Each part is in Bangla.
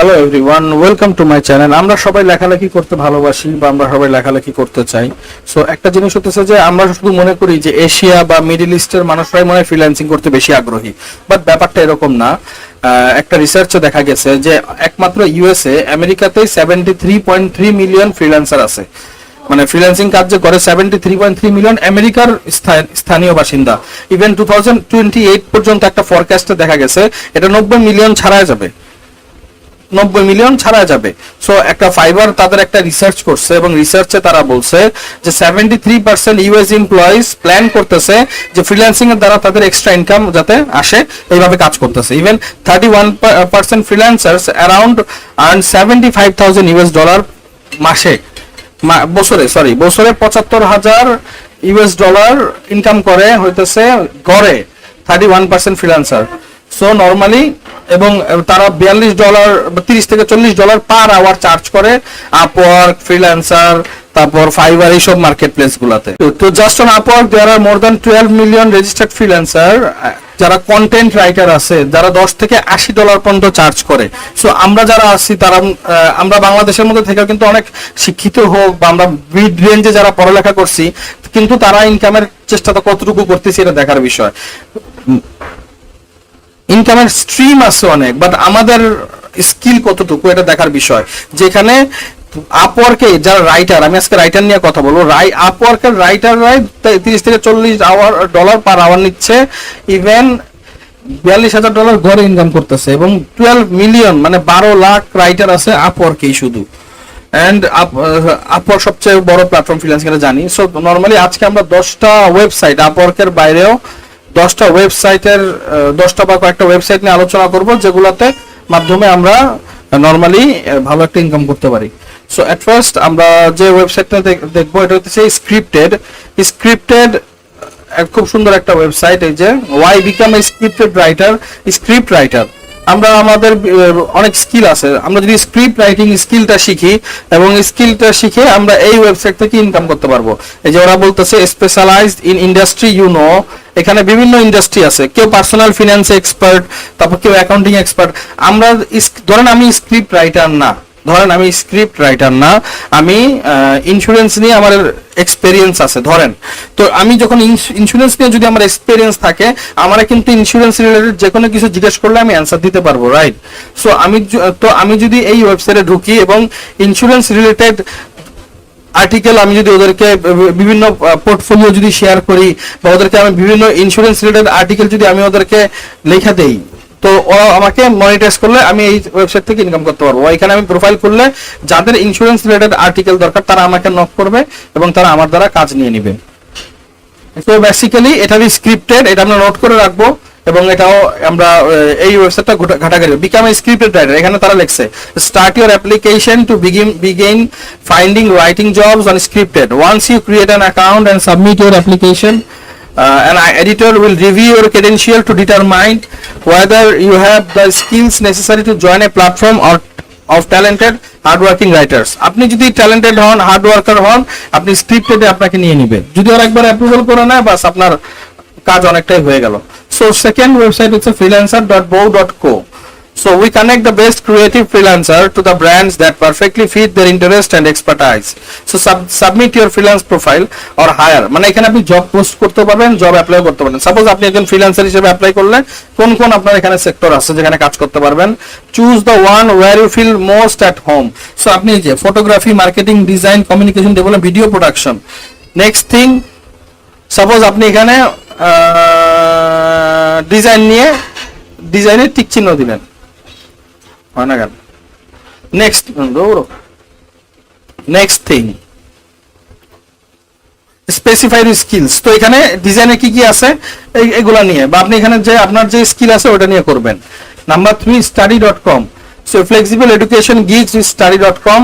Hello everyone welcome to my channel আমরা সবাই লেখালেখি করতে ভালোবাসি বা আমরা সবাই লেখালেখি করতে চাই। সো একটা জিনিস হতেছে যে আমরা শুধু মনে করি যে এশিয়া বা মিডল ইস্টের মানুষরাই মনে হয় ফ্রিল্যান্সিং করতে বেশি আগ্রহী। বাট ব্যাপারটা এরকম না। একটা রিসার্চে দেখা গেছে যে একমাত্র ইউএসএ আমেরিকাতে seventy three point three million freelancer আছে। মানে ফ্রিল্যান্সিং কাজ যে করে seventy three point three million আমেরিকার স্থানীয় বাসিন্দা। Even two thousand twenty eight পর্যন্ত একটা ফরকাস্টে দেখা গেছে, এটা নব্বই মিলিয়ন ছাড়া যাবে। নব্বই মিলিয়ন ছাড়া যাবে। সো একটা ফাইবার তাদের একটা রিসার্চ করছে এবং রিসার্চে তারা বলছে যে seventy three percent US employees plan করতেছে যে ফ্রিল্যান্সিং এর দ্বারা তাদের এক্সট্রা ইনকাম যাতে আসে, এইভাবে কাজ করতেছে। Even thirty one percent freelancers around earn seventy five thousand US dollar মাসে বছরে সরি বছরে পঁচাত্তর হাজার ইউএস ডলার ইনকাম করে হইতেছে গড়ে thirty one percent freelancer so normally এবং তারা বিয়াল্লিশ ডলার, তিরিশ থেকে চল্লিশ ডলার পার আওয়ার চার্জ করে আপওয়ার্ক ফ্রিল্যান্সার তারপর ফাইবার এইসব মার্কেট প্লেস গুলাতে তো just on Upwork there are more than twelve million registered freelancer যারা কন্টেন্ট রাইটার আছে, যারা দশ থেকে আশি ডলার পর্যন্ত চার্জ করে। সো আমরা যারা আছি, তারা আমরা বাংলাদেশের মধ্যে থেকে কিন্তু অনেক শিক্ষিত হোক বা আমরা মিড রেঞ্জে যারা পড়ালেখা করছি, কিন্তু তারা ইনকামের চেষ্টাটা কতটুকু করতেছি, এটা দেখার বিষয়। ইনকামের স্ট্রিম আছে অনেক বাট আমাদের স্কিল কতটুকু এটা দেখার বিষয়। যেখানে আপওয়ার্কে যারা রাইটার আমি আজকে রাইটার নিয়ে কথা বলব রাই আপওয়ার্কের রাইটাররাই তিরিশ থেকে চল্লিশ আওয়ার ডলার পার আওয়ার নিচ্ছে ইভেন বিয়াল্লিশ হাজার ডলার গড়ে ইনকাম করতেছে, এবং টুয়েলভ মিলিয়ন মানে বারো লাখ রাইটার আছে আপওয়ার্কেই শুধু। অ্যান্ড আপওয়ার্ক সবচেয়ে বড় প্ল্যাটফর্ম ফ্রিল্যান্স জানি। সো নর্মালি আজকে আমরা দশটা ওয়েবসাইট আপওয়ার্কের বাইরেও দশটা ওয়েবসাইটের দশটা বা কয়েকটা ওয়েবসাইট নিয়ে আলোচনা করব, যেগুলোতে মাধ্যমে আমরা নর্মালি ভালো একটা ইনকাম করতে পারি। সো এট ফার্স্ট আমরা যে ওয়েবসাইটটা দেখব, এটা হচ্ছে স্ক্রিপ্টেড স্ক্রিপ্টেড খুব সুন্দর একটা ওয়েবসাইট এই যে why become a scripted writer script writer আমরা আমাদের অনেক স্কিল আছে। আমরা যদি স্ক্রিপ্ট রাইটিং স্কিলটা শিখি এবং স্কিলটা শিখে আমরা এই ওয়েবসাইট থেকে ইনকাম করতে পারব। এই যে ওরা বলতেছে specialized in industry you know এখানে বিভিন্ন ইন্ডাস্ট্রি আছে। কেউ পার্সোনাল ফিনান্স এক্সপার্ট তারপর কেউ অ্যাকাউন্টিং এক্সপার্ট আমরা ধরেন আমি স্ক্রিপ্ট রাইটার না। ধরেন আমি স্ক্রিপ্ট রাইটার না, আমি ইন্স্যুরেন্স নিয়ে আমার এক্সপেরিয়েন্স আছে, ধরেন। তো আমি যখন ইন্স্যুরেন্স নিয়ে যদি আমার এক্সপেরিয়েন্স থাকে, আমার কিন্তু ইন্স্যুরেন্স রিলেটেড যে কোনো কিছু জিজ্ঞেস করলে আমি অ্যান্সার দিতে পারব রাইট সো আমি তো আমি যদি এই ওয়েবসাইটে ঢুকি এবং ইন্স্যুরেন্স রিলেটেড আর্টিকেল আমি যদি ওদেরকে বিভিন্ন পোর্টফোলিও যদি শেয়ার করি বা ওদেরকে আমি বিভিন্ন ইন্স্যুরেন্স রিলেটেড আর্টিকেল যদি আমি ওদেরকে লেখা দেই তো ওরা আমাকে মনিটাইজ করলে আমি এই ওয়েবসাইট থেকে ইনকাম করতে পারব। এখানে আমি প্রোফাইল করলে যাদের ইন্স্যুরেন্স রিলেটেড আর্টিকেল দরকার, তারা আমাকে নক করবে এবং তারা আমার দ্বারা কাজ নিয়ে নিবে। তো বেসিক্যালি এটা স্ক্রিপ্টেড এটা আমরা নোট করে রাখব এবং এটাও আমরা এই ওয়েবসাইটটা ঘাটাঘাটি বিকাম এ স্ক্রিপ্টেড রাইটার এখানে তারা লিখছে start your application to begin begin finding writing jobs on scripted once you create an account and submit your application an editor will review your credential to determine whether you have the skills necessary to join a platform or of talented hardworking writers আপনি যদি ট্যালেন্টেড হন হার্ড ওয়ার্কার হন আপনি স্ক্রিপ্টেডে আপনাকে নিয়ে নিবে যদি ওরা একবার অ্যাপ্রুভাল করে নেয় বাস আপনার কাজ অনেকটাই হয়ে গেল সো সেকেন্ড ওয়েবসাইট হচ্ছে ফ্রিল্যান্সার ডট বউ dot co So, we connect the best creative freelancer to the brands that perfectly fit their interest and expertise. So, sub, submit your freelance profile or hire. মানে এখানে আপনি জব পোস্ট করতে পারবেন জব অ্যাপ্লাই করতে পারবেন। সাপোজ আপনি একজন ফ্রিল্যান্সার হিসেবে অ্যাপ্লাই করলে কোন কোন আপনার এখানে সেক্টর আছে যেখানে কাজ করতে পারবেন? Choose the one where you feel most at home so আপনি যে photography marketing design communication develop video production next thing suppose আপনি এখানে ডিজাইন নিয়ে ডিজাইনের টিক চিহ্ন দিলেন। হয় নেক্সট দৌড়ো নেক্সট থিং স্পেসিফাইড স্কিলস তো এখানে ডিজাইনে কি কি আছে? এগুলা নিয়ে। বা আপনি এখানে যে, আপনার যে স্কিল আছে ওটা নিয়ে করবেন। Number three study dot com so flexible education gigs study dot com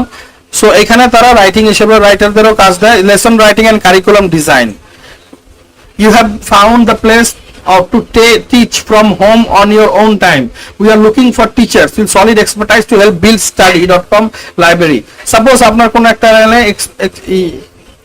so এখানে তারা রাইটিং হিসেবে রাইটারদেরও কাজ দেয়। Lesson writing and curriculum design you have found the place of to teach from home on your own time. We are looking for teachers with solid expertise to help build study.com library. Suppose আপনার কোন একটা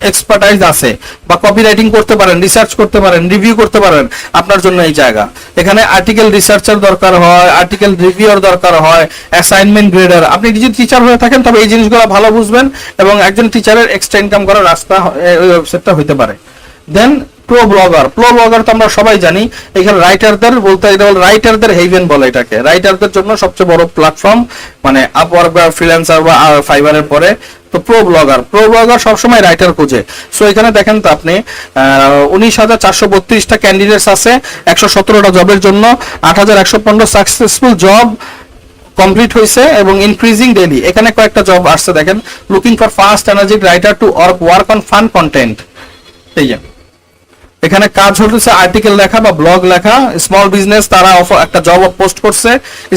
এক্সপার্টাইজ আছে, বা কপি রাইটিং করতে পারেন রিসার্চ করতে পারেন রিভিউ করতে পারেন, আপনার জন্য এই জায়গা এখানে আর্টিকেল রিসার্চার দরকার হয় আর্টিকেল রিভিউর দরকার হয় অ্যাসাইনমেন্ট গ্রেডার আপনি যদি টিচার হয়ে থাকেন, তবে এই জিনিসগুলো ভালো বুঝবেন এবং একজন টিচারের এক্সট্রা ইনকাম করার রাস্তা ওই ওয়েবসাইটটা হতে পারে then pro blogger pro blogger তো আমরা সবাই জানি, এখানে রাইটারদের বলতে রাইটারদের হেভেন বলে এটাকে। রাইটারদের জন্য সবচেয়ে বড় প্ল্যাটফর্ম মানে আপওয়ার্ক বা ফ্রিল্যান্সার বা ফাইবারের পরে তো প্রো ব্লগার প্রো ব্লগার সবসময় রাইটার খোঁজে। সো এখানে দেখেন তো আপনি উনিশ হাজার চারশো বত্রিশটা ক্যান্ডিডেটস আছে, একশো সতেরোটা জবের জন্য, আট হাজার একশো পনেরো সাকসেসফুল জব কমপ্লিট হয়েছে এবং ইনক্রিজিং ডেলি এখানে কয়েকটা জব আসছে, দেখেন। Looking for fast energetic writer to work on fun content এই যে। এখানে কাজ হচ্ছে আর্টিকেল লেখা বা ব্লগ লেখা। স্মল বিজনেস তারা একটা জব পোস্ট করছে।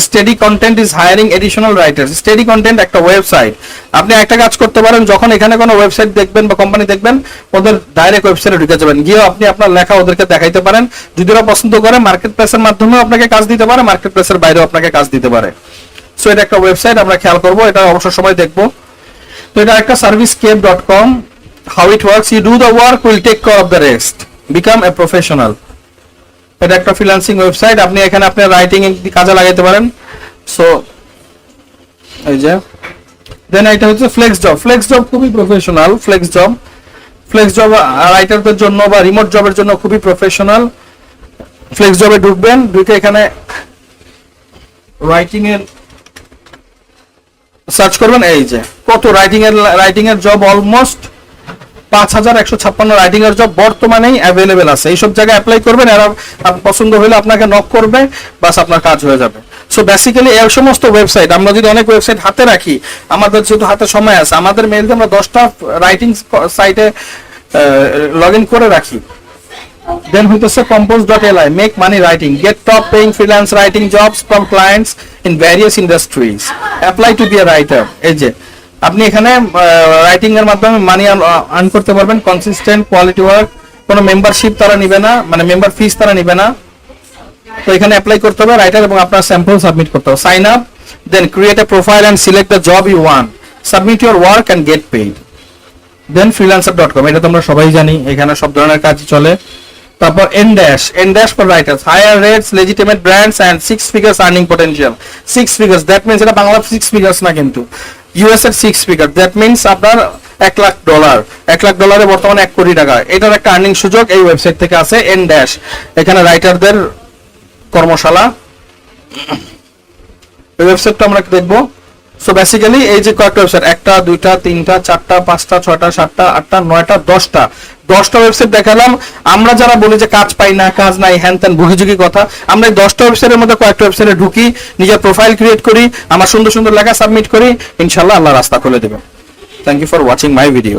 Steady content is hiring additional writer steady content একটা ওয়েবসাইট আপনি একটা কাজ করতে পারেন, যখন এখানে কোনো ওয়েবসাইট দেখবেন বা কোম্পানি দেখবেন, ওদের ডাইরেক্ট ওয়েবসাইটে ঢুকে যাবেন। গিয়ে আপনি আপনার লেখা ওদেরকে দেখাইতে পারেন। যদি ওরা পছন্দ করে মার্কেট প্লেসের মাধ্যমেও আপনাকে কাজ দিতে পারে মার্কেট প্লেসের বাইরেও আপনাকে কাজ দিতে পারে। সো এটা একটা ওয়েবসাইট আমরা খেয়াল করব, এটা অবসর সময় দেখব। তো এটা একটা service cape dot com how it works you do the work will take care of the rest become a professional এটা একটা ফ্রিল্যান্সিং ওয়েবসাইট আপনি এখানে আপনার রাইটিং কাজে লাগাইতে পারেন। সো এই যে দেন এটা হচ্ছে ফ্লেক্স জব ফ্লেক্স জব খুবই professional flex job flex job রাইটারদের জন্য বা রিমোট জবের জন্য খুবই প্রফেশনাল ফ্লেক্স জবে ঢুকবেন, ঢুকে এখানে রাইটিং এর সার্চ করবেন। এই যে, কত রাইটিং এর রাইটিং এর জব অলমোস্ট পাঁচ হাজার একশো ছাপ্পান্ন রাইটিং এর জব বর্তমানেই অ্যাভেলেবেল আছে। এইসব জায়গায় অ্যাপ্লাই করবেন, এরা পছন্দ হলে আপনাকে নক করবে, বাস আপনার কাজ হয়ে যাবে। সো বেসিক্যালি এই সমস্ত ওয়েবসাইট আমরা যদি অনেক ওয়েবসাইট হাতে রাখি, আমাদের যেহেতু হাতে সময় আছে, আমাদের মেইলতে আমরা দশটা রাইটিং সাইটে লগ ইন করে রাখি। দেন হইতেছে compose dot L I make money writing get top paying freelance writing jobs from clients in various industries apply to be a writer এই যে আপনি এখানে রাইটিং এর মাধ্যমে মানি আর্ন করতে পারবেন। কনসিস্টেন্ট কোয়ালিটি ওয়ার্ক কোনো মেম্বারশিপ তারা নিবে না মানে মেম্বার ফিস তারা নিবে না। তো এখানে অ্যাপ্লাই করতে হবে রাইটার এবং আপনার স্যাম্পল সাবমিট করতে হবে। Sign up then create a profile and select the job you want submit your work and get paid then freelancer dot com এটা তো আমরা সবাই জানি, এখানে সব ধরনের কাজ চলে। তারপর N dash N dash for writers higher rates legitimate brands and six figures earning potential six figures that means এটা বাংলা সিক্স ফিগার্স না কিন্তু। ইউএস এর সিক্স ফিগার দ্যাট মিনস আপনার এক লাখ ডলার এক লাখ ডলারে বর্তমানে এক কোটি টাকা। এটার একটা আর্নিং সুযোগ এই ওয়েবসাইট থেকে আছে এন ড্যাশ এখানে রাইটারদের কর্মশালা। ওয়েবসাইটটা আমরা দেখব? সো বেসিক্যালি এই যে কয়েকটা ওয়েবসাইট একটা, দুইটা, তিনটা, চারটা, পাঁচটা, ছয়টা, সাতটা, আটটা, নয়টা, দশটা। দশটা ওয়েবসাইট দেখালাম। আমরা যারা বলি যে কাজ পাই না, কাজ নাই, হ্যান ত্যান ভুগিঝুগি কথা, আমরা এই দশটা ওয়েবসাইটের মধ্যে কয়েকটা ওয়েবসাইটে ঢুকি, নিজের প্রোফাইল ক্রিয়েট করি, আমার সুন্দর সুন্দর লেখা সাবমিট করি ইনশাল্লাহ আল্লাহ রাস্তা খুলে দেবে। Thank you for watching my video